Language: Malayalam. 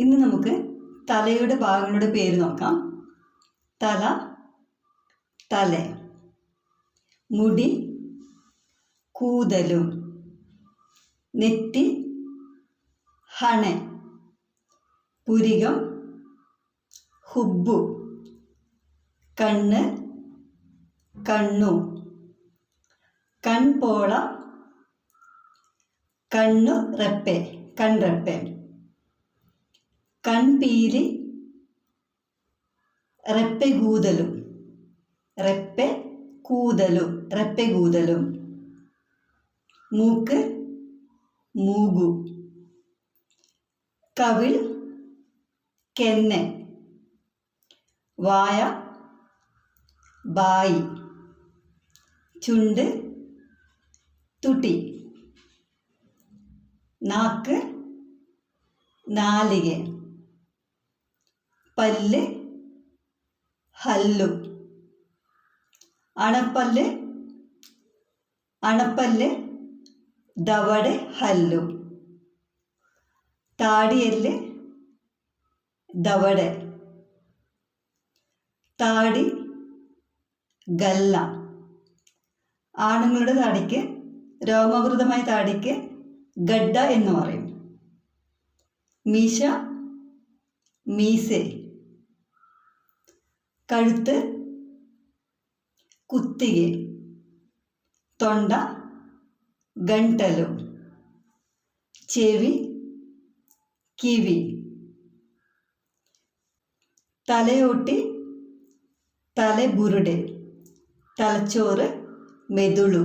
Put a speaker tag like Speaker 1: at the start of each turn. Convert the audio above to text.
Speaker 1: ഇന്ന് നമുക്ക് തലയുടെ ഭാഗങ്ങളുടെ പേര് നോക്കാം. തല തല മുടി കൂതലും നെറ്റി ഹണ പുരികം ഹുബ്ബു കണ്ണ് കണ്ണു കൺപോള കണ്ണു റെപ്പെ കൺറെപ്പെ. കൺപീലി റെപ്പെ കൂതലും റെപ്പെ കൂതലു റെപ്പെ കൂതലും മൂക്ക് മൂഗു കവിൾ കെന്നെ. വായ ബായി. ചുണ്ട് തുട്ടി. നാക്ക് നാലിക. പല്ല് ഹല്ലു. അണപ്പല്ല് അണപ്പല്ല് ദവടെ ഹല്ലു. താടിയല്ല് ദവടെ താടി ഗല്ല. ആണുങ്ങളുടെ താടിക്ക് രോമവൃതമായ താടിക്ക് ഗഡ്ഡ എന്ന് പറയും. മീശ மீசை கழுத்து குத்திகை తొండ గంటలు చెవి కివి తలయొట్టి తలెబురుడే తలచోరు మెదుಳು